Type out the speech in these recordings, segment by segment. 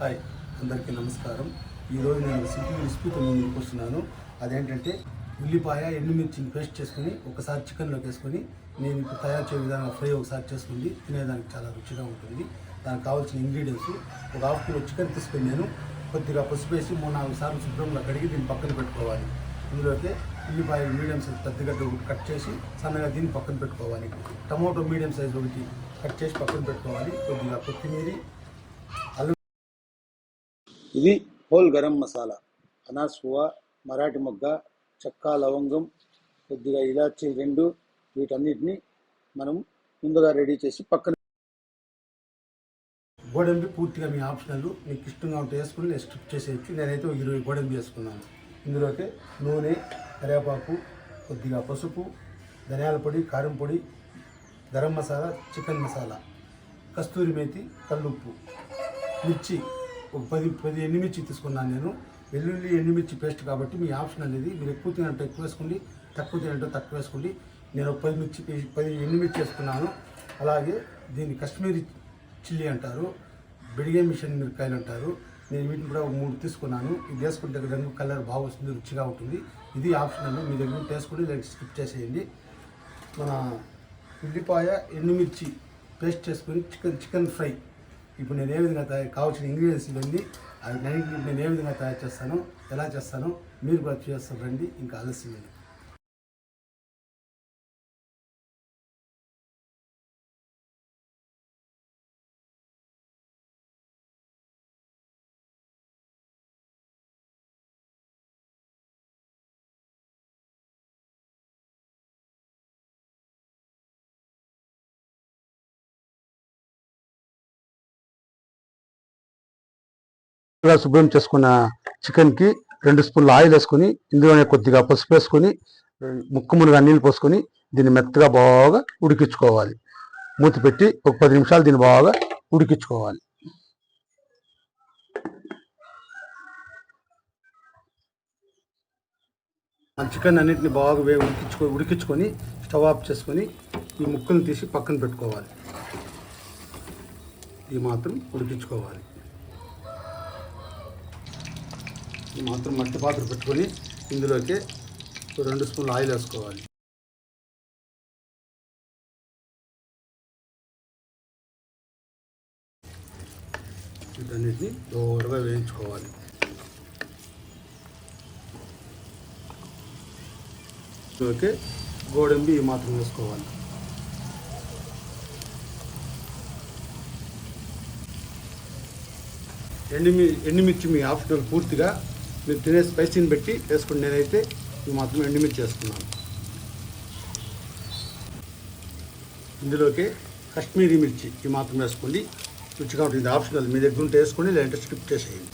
Hi అందరికీ నమస్కారం. ఈరోజు నేను సింపుల్ రెసిపీతో ముందు ముందుకు వస్తున్నాను. అదేంటంటే ఉల్లిపాయ ఎండుమిర్చిని పేస్ట్ చేసుకుని ఒకసారి చికెన్లోకి వేసుకొని నేను ఇప్పుడు తయారు చేయ విధానం ఫ్రై ఒకసారి చేసుకుంది తినేదానికి చాలా రుచిగా ఉంటుంది. దానికి కావాల్సిన ఇంగ్రీడియంట్స్ ఒక హాఫ్ కిలో చికెన్ తీసుకొని నేను కొద్దిగా పసుపు వేసి మూడు నాలుగు సార్లు శుభ్రంగా కడిగి దీన్ని పక్కన పెట్టుకోవాలి. ఇందులోకి ఉల్లిపాయ మీడియం సైజ్ పెద్దగడ్డ ఒకటి కట్ చేసి సన్నగా దీన్ని పక్కన పెట్టుకోవాలి. టమాటో మీడియం సైజ్ ఒకటి కట్ చేసి పక్కన పెట్టుకోవాలి. కొద్దిగా కొత్తిమీర ఇది హోల్ గరం మసాలా. అనాస్ మరాఠీ మొగ్గ చెక్క లవంగం కొద్దిగా ఇలాచి రెండు వీటన్నిటిని మనం ముందుగా రెడీ చేసి పక్కన గోడంబి పూర్తిగా మీ ఆప్షనల్ మీకు ఇష్టంగా ఉంటే వేసుకుని నేను స్ట్రిప్ చేసేయచ్చు. నేనైతే ఇరవై గోడంబి వేసుకున్నాను. ఇందులోకి నూనె కరివేపాకు కొద్దిగా పసుపు ధనియాల పొడి కారం పొడి గరం మసాలా చికెన్ మసాలా కస్తూరి మేతి కల్లుప్పు మిర్చి ఒక పది పది ఎండుమిర్చి తీసుకున్నాను నేను. వెల్లుల్లి ఎండుమిర్చి పేస్ట్ కాబట్టి మీ ఆప్షన్ అనేది మీరు ఎక్కువ తినంటే ఎక్కువ వేసుకోండి తక్కువ తినంటే తక్కువ వేసుకోండి. నేను ఒక పది మిర్చి పది ఎండుమిర్చి వేసుకున్నాను. అలాగే దీన్ని కశ్మీరీ చిల్లీ అంటారు బిడిగే మిషన్ మిరకాయలు అంటారు. నేను వీటిని కూడా ఒక మూడు తీసుకున్నాను. ఇది వేసుకుంటే రంగు కలర్ బాగా వస్తుంది రుచిగా ఉంటుంది. ఇది ఆప్షనల్ మీ దగ్గర వేసుకుని లేదా స్కిప్ చేసేయండి. మన ఉల్లిపాయ ఎండుమిర్చి పేస్ట్ చేసుకొని చికెన్ చికెన్ ఫ్రై ఇప్పుడు నేను ఏ విధంగా తయారు కావాల్సిన ఇంగ్రీడియంట్స్ ఇవన్నీ అవి నేను ఏ విధంగా తయారు చేస్తాను ఎలా చేస్తాను మీరు కూడా చేస్తారు రండి ఇంకా ఆలస్యం ఇలా శుభ్రం చేసుకున్న చికెన్కి రెండు స్పూన్లు ఆయిల్ వేసుకొని ఇందులోనే కొద్దిగా పసుపు వేసుకొని ముక్కు మునుగా నీళ్ళు పోసుకొని దీన్ని మెత్తగా బాగా ఉడికించుకోవాలి. మూత పెట్టి ఒక పది నిమిషాలు దీన్ని బాగా ఉడికించుకోవాలి. ఆ చికెన్ అన్నింటినీ బాగా వే ఉడికించుకో ఉడికించుకొని స్టవ్ ఆఫ్ చేసుకొని ఈ ముక్కలు తీసి పక్కన పెట్టుకోవాలి. ఇది మాత్రం ఉడికించుకోవాలి ఈ మాత్రం మట్టి పాత్ర పెట్టుకొని ఇందులోకి రెండు స్పూన్లు ఆయిల్ వేసుకోవాలి. వీటన్నిటిని దూరగా వేయించుకోవాలి. ఓకే గోడంబి ఈ మాత్రం వేసుకోవాలి. ఎండుమి ఎండుమిర్చి మీ ఆప్షనల్ పూర్తిగా మీరు తినే స్పైసీని బట్టి వేసుకుని నేనైతే ఈ మాత్రం ఎండుమిర్చి వేసుకున్నాను ఇందులోకి కశ్మీరీ మిర్చి ఈ మాత్రం వేసుకోండి. రుచిగా ఉంటుంది. ఆప్షనల్. మీ దగ్గర ఉంటే వేసుకోండి లేదంటే స్కిప్ చేసేయండి.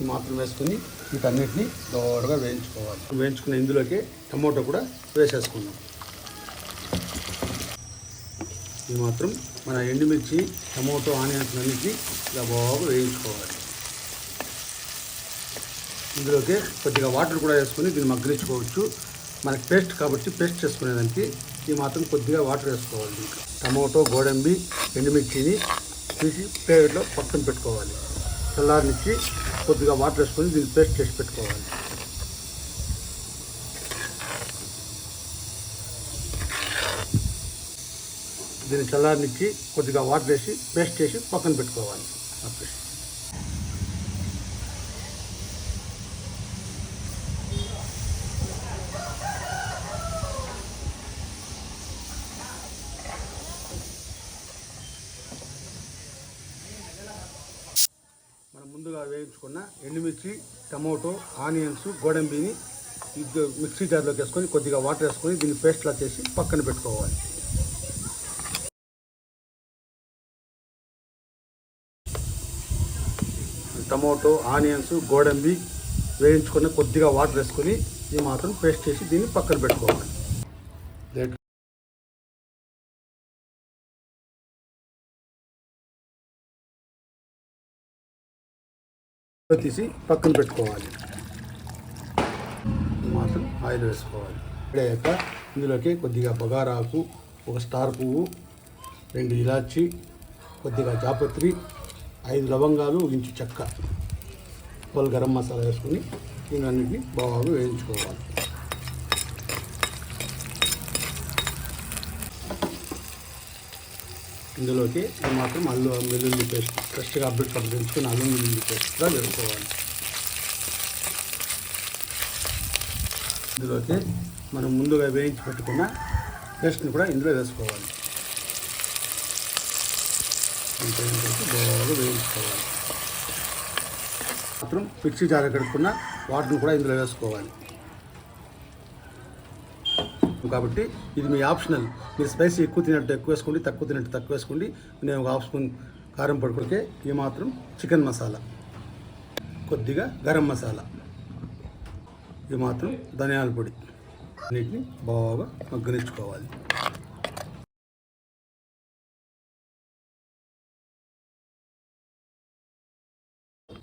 ఈ మాత్రం వేసుకొని వీటన్నిటిని దోరగా వేయించుకోవాలి. వేయించుకున్న ఇందులోకి టమోటో కూడా వేసేసుకుందాం. ఇది మాత్రం మన ఎండుమిర్చి టమోటో ఆనియన్స్ అన్నిటిని ఇలా బాగా వేయించుకోవాలి. ఇందులోకి కొద్దిగా వాటర్ కూడా వేసుకొని దీన్ని మగ్గరించుకోవచ్చు మనకి పేస్ట్ కాబట్టి పేస్ట్ చేసుకునేదానికి ఈ మాత్రం కొద్దిగా వాటర్ వేసుకోవాలి ఇంకా టమాటో గోడంబి ఎండుమిర్చిని తీసి ప్లేట్లో పక్కన పెట్టుకోవాలి. తెల్లారినిచ్చి కొద్దిగా వాటర్ వేసుకొని దీన్ని పేస్ట్ చేసి పెట్టుకోవాలి. దీన్ని చల్లారినిచ్చి కొద్దిగా వాటర్ వేసి పేస్ట్ చేసి పక్కన పెట్టుకోవాలి. ఆ పేస్ట్ మనం ముందుగా వేయించుకున్న ఎండుమిర్చి టమోటో ఆనియన్స్ గోడంబిని మిక్సీ జార్లోకి వేసుకొని కొద్దిగా వాటర్ వేసుకొని దీన్ని పేస్ట్లా చేసి పక్కన పెట్టుకోవాలి. టమోటో ఆనియన్స్ గోడంబి వేయించుకున్న కొద్దిగా వాటర్ వేసుకొని ఇది మాత్రం పేస్ట్ చేసి దీన్ని పక్కన పెట్టుకోవాలి. తీసి పక్కన పెట్టుకోవాలి. మాత్రం ఆయిల్ వేసుకోవాలి. వేయాక ఇందులోకి కొద్దిగా బగారాకు ఒక స్టార్ పువ్వు రెండు ఇలాచి కొద్దిగా జాపత్రి ఐదు లవంగాలు ఇంచు చెక్క. వాళ్ళు గరం మసాలా వేసుకొని దీనన్నింటినీ బాగా వేయించుకోవాలి. ఇందులోకి మాత్రం అల్లు వెల్లుల్లి పేస్ట్ ఫ్రెష్గా అప్డేట్ తెంచుకొని అల్లం వెల్లుల్లి పేస్ట్గా కూడా వేసుకోవాలి. ఇందులోకి మనం ముందుగా వేయించి పెట్టుకున్న పేస్ట్ని కూడా ఇందులో వేసుకోవాలి. బాగా వేయించుకోవాలి. మాత్రం మిక్సీ జార కడుక్కున్న వాటిని కూడా ఇందులో వేసుకోవాలి. కాబట్టి ఇది మీ ఆప్షనల్. మీరు స్పైసీ ఎక్కువ తినట్టు ఎక్కువ వేసుకోండి తక్కువ తినట్టు తక్కువ వేసుకోండి. నేను ఒక హాఫ్ స్పూన్ కారం పడుకుడికే ఈ మాత్రం చికెన్ మసాలా. కొద్దిగా గరం మసాలా. ఇది మాత్రం ధనియాల పొడి. అన్నిటిని బాగా మగ్గనిచ్చుకోవాలి.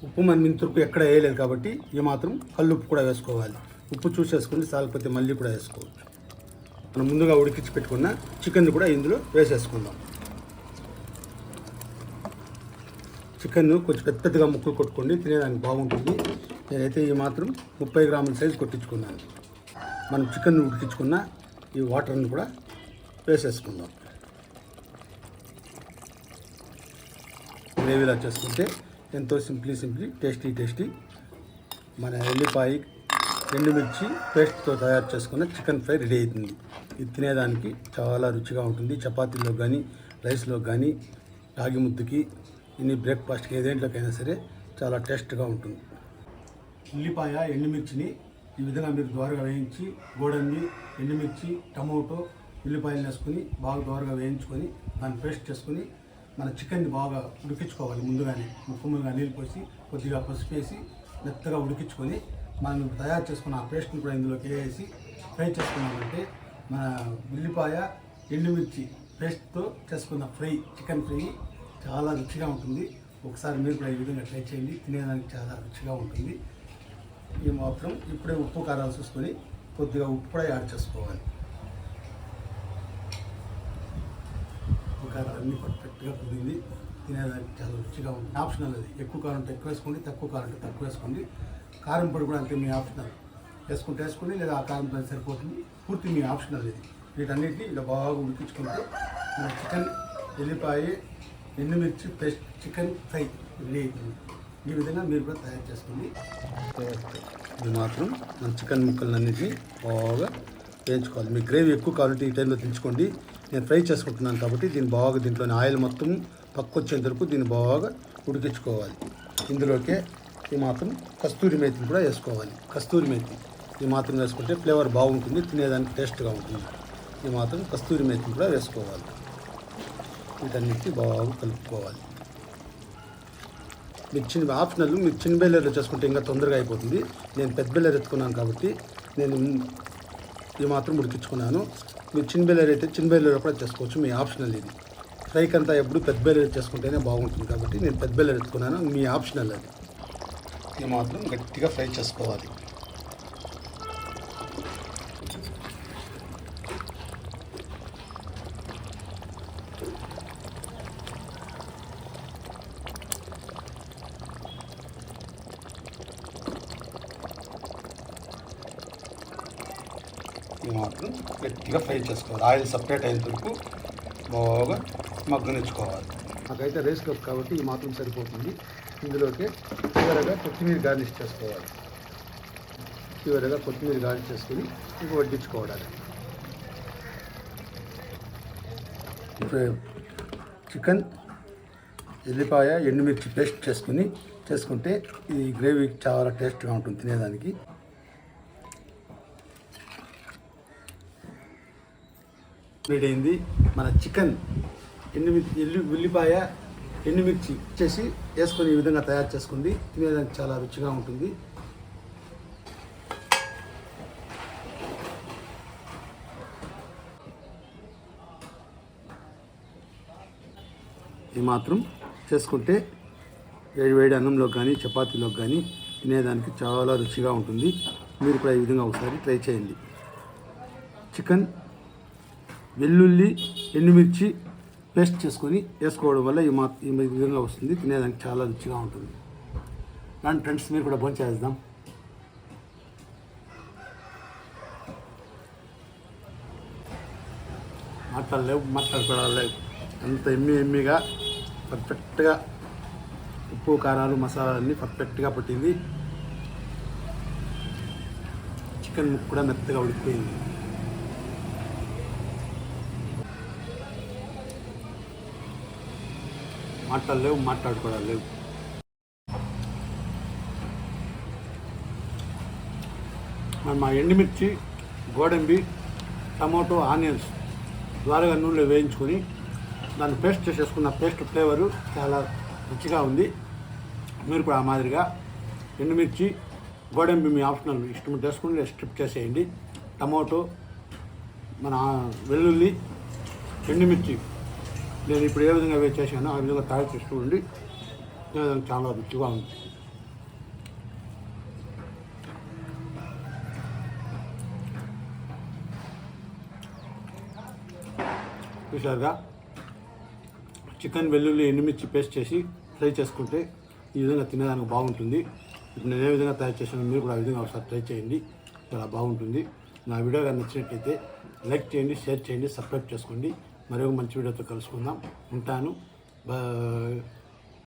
ఉప్పు మన మింతురుకు ఎక్కడ వేయలేదు కాబట్టి ఈ మాత్రం కల్లుప్పు కూడా వేసుకోవాలి. ఉప్పు చూసేసుకుని సాలకపోతే మళ్ళీ కూడా వేసుకోవచ్చు. మనం ముందుగా ఉడికించి పెట్టుకున్న చికెన్ కూడా ఇందులో వేసేసుకుందాం. చికెన్ కొంచెం పెద్ద పెద్దగా ముక్కలు కొట్టుకోండి తినేదానికి బాగుంటుంది. నేనైతే ఈ మాత్రం ముప్పై గ్రాముల సైజు కొట్టించుకున్నాను. మనం చికెన్ ఉడికించుకున్న ఈ వాటర్ని కూడా వేసేసుకుందాం. గ్రేవీలా చేసుకుంటే ఎంతో సింప్లీ సింప్లీ టేస్టీ టేస్టీ మన ఎల్లిపాయ ఎండుమిర్చి పేస్ట్తో తయారు చేసుకున్న చికెన్ ఫ్రై రెడీ అవుతుంది. ఇది తినేదానికి చాలా రుచిగా ఉంటుంది. చపాతీలో కానీ రైస్లో కానీ రాగి ముద్దుకి ఇన్ని బ్రేక్ఫాస్ట్కి ఏదేంట్లోకైనా సరే చాలా టేస్ట్గా ఉంటుంది. ఉల్లిపాయ ఎండుమిర్చిని ఈ విధంగా మీరు దోరగా వేయించి గోడంబి ఎండుమిర్చి టమోటో ఉల్లిపాయలు వేసుకుని బాగా దోరగా వేయించుకొని దాన్ని పేస్ట్ చేసుకుని మన చికెన్ని బాగా ఉడికించుకోవాలి ముందుగానే. ముక్కు ముందుగా నీళ్ళు పోసి కొద్దిగా పసుపు వేసి మెత్తగా ఉడికించుకొని మనం తయారు చేసుకున్న ఆ పేస్ట్ని కూడా ఇందులోకి వేసి ఫ్రై చేసుకున్నామంటే మన ఉల్లిపాయ ఎండుమిర్చి పేస్ట్తో చేసుకున్న ఫ్రై చికెన్ ఫ్రై చాలా రుచిగా ఉంటుంది. ఒకసారి మీరు కూడా ఈ విధంగా ట్రై చేయండి. తినేదానికి చాలా రుచిగా ఉంటుంది. ఈ మాత్రం ఇప్పుడే ఉప్పు కారాలు చూసుకొని కొద్దిగా ఉప్పు కూడా యాడ్ చేసుకోవాలి. ఉప్పు కారాలు అన్నీ పర్ఫెక్ట్గా కుదిరింది తినేదానికి చాలా రుచిగా ఉంటుంది. ఆప్షనల్ అది. ఎక్కువ కారం ఉంటే ఎక్కువ వేసుకోండి తక్కువ కారం ఉంటే తక్కువ వేసుకోండి. కారం పొడి కూడా అంతే మీ ఆప్షనల్. వేసుకుంటే వేసుకుని లేదా ఆ కారం పొడి సరిపోతుంది. పూర్తి మీ ఆప్షనల్ ఇది వీటన్నిటిని ఇలా బాగా ఉడికించుకుంటే మన చికెన్ ఎల్లిపాయ ఎండుమిర్చి పేస్ట్ చికెన్ ఫ్రై రెడీ అవుతుంది ఈ విధంగా మీరు కూడా తయారు చేసుకోండి. ఇది మాత్రం మన చికెన్ ముక్కలన్నింటినీ బాగా వేయించుకోవాలి. మీ గ్రేవీ ఎక్కువ కావాలంటే ఈ టైంలో తెచ్చుకోండి. నేను ఫ్రై చేసుకుంటున్నాను కాబట్టి దీన్ని బాగా దీంట్లోని ఆయిల్ మొత్తం పక్కొచ్చేంత వరకు దీన్ని బాగా ఉడికించుకోవాలి. ఇందులోకే ఈ మాత్రం కస్తూరి మేతిని కూడా వేసుకోవాలి. కస్తూరి మేతి. ఈ మాత్రం వేసుకుంటే ఫ్లేవర్ బాగుంటుంది తినేదానికి టేస్ట్గా ఉంటుంది. ఈ మాత్రం కస్తూరి మేతిని కూడా వేసుకోవాలి. వీటన్నిటిని బాగా కలుపుకోవాలి. మీరు చిన్న ఆప్షనల్ మీరు చిన్న బెల్లర్లో చేసుకుంటే ఇంకా తొందరగా అయిపోతుంది. నేను పెద్ద బెల్లర్ ఎత్తుకున్నాను కాబట్టి నేను ఈ మాత్రం ఉడికించుకున్నాను. మీరు చిన్న బెల్లర్ అయితే చిన్న బెల్లర్ కూడా చేసుకోవచ్చు మీ ఆప్షనల్ ఇది. ఫ్రైకి అంతా ఎప్పుడు పెద్ద బెల్లర్ చేసుకుంటేనే బాగుంటుంది కాబట్టి నేను పెద్ద బెల్లర్ ఎత్తుకున్నాను మీ ఆప్షనల్ అది. ఇది మాత్రం గట్టిగా ఫ్రై చేసుకోవాలి. మాత్రం గట్టిగా ఫ్రై చేసుకోవాలి. ఆయిల్ సపరేట్ అయిన వరకు బాగా మగ్గనిచ్చుకోవాలి. నాకైతే రైస్ కప్ కాబట్టి ఇది మాత్రం సరిపోతుంది. ఇందులోకి చివరగా కొత్తిమీర గార్నిష్ చేసుకోవాలి. చివరగా కొత్తిమీర గార్నిష్ చేసుకుని ఇంక వడ్డించుకోవడానికి. ఇప్పుడు చికెన్ ఎల్లిపాయ ఎండుమిర్చి పేస్ట్ చేసుకుని చేసుకుంటే ఈ గ్రేవీ చాలా టేస్ట్గా ఉంటుంది తినేదానికి. రెడీ అయింది. మన చికెన్ ఎండుమిర్చి ఎల్లు ఉల్లిపాయ ఎండుమిర్చి చేసి వేసుకొని ఈ విధంగా తయారు చేసుకుంది. తినేదానికి చాలా రుచిగా ఉంటుంది. ఈ మాత్రం చేసుకుంటే వేడి వేడి అన్నంలో కానీ చపాతీలో కానీ తినేదానికి చాలా రుచిగా ఉంటుంది. మీరు కూడా ఈ విధంగా ఒకసారి ట్రై చేయండి. చికెన్ వెల్లుల్లి ఎండుమిర్చి పేస్ట్ చేసుకొని వేసుకోవడం వల్ల ఈ మా ఈ విధంగా వస్తుంది. తినేదానికి చాలా రుచిగా ఉంటుంది. దాని ఫ్రెండ్స్ మీరు కూడా భోజనం చేద్దాం. మాట్లాడలేవు మాట్లాడుకోవడం అంత ఎమ్మి ఎమ్మిగా పర్ఫెక్ట్గా ఉప్పు కారాలు మసాలాలన్నీ పర్ఫెక్ట్గా పట్టింది. చికెన్ ముక్క కూడా మెత్తగా ఉడికిపోయింది. మాట్లాడలేవు మాట్లాడుకోవడం లేవు. మరి మా ఎండుమిర్చి గోడంబి టమాటో ఆనియన్స్ ద్వారగా నూనెలో వేయించుకొని దాన్ని పేస్ట్ చేసేసుకున్న పేస్ట్ ఫ్లేవరు చాలా రుచిగా ఉంది. మీరు కూడా ఆ మాదిరిగా ఎండుమిర్చి గోడంబి మీ ఆప్షనల్ ఇష్టం చేసుకుని స్ట్రిప్ చేసేయండి. టమాటో మన వెల్లుల్లి ఎండుమిర్చి నేను ఇప్పుడు ఏ విధంగా వే చేశానో ఆ విధంగా తయారు చేస్తూ ఉండి చాలా రుచిగా ఉంది చూసారుగా చికెన్ వెల్లుల్లి ఎండుమిర్చి పేస్ట్ చేసి ఫ్రై చేసుకుంటే ఈ విధంగా తినేదానికి బాగుంటుంది. ఇప్పుడు నేను ఏ విధంగా తయారు చేసానో మీరు కూడా ఆ విధంగా ఒకసారి ట్రై చేయండి. చాలా బాగుంటుంది. నా వీడియో కానీ నచ్చినట్లయితే లైక్ చేయండి షేర్ చేయండి సబ్స్క్రైబ్ చేసుకోండి. మరొక మంచి వీడియోతో కలుసుకుందాం. ఉంటాను. బా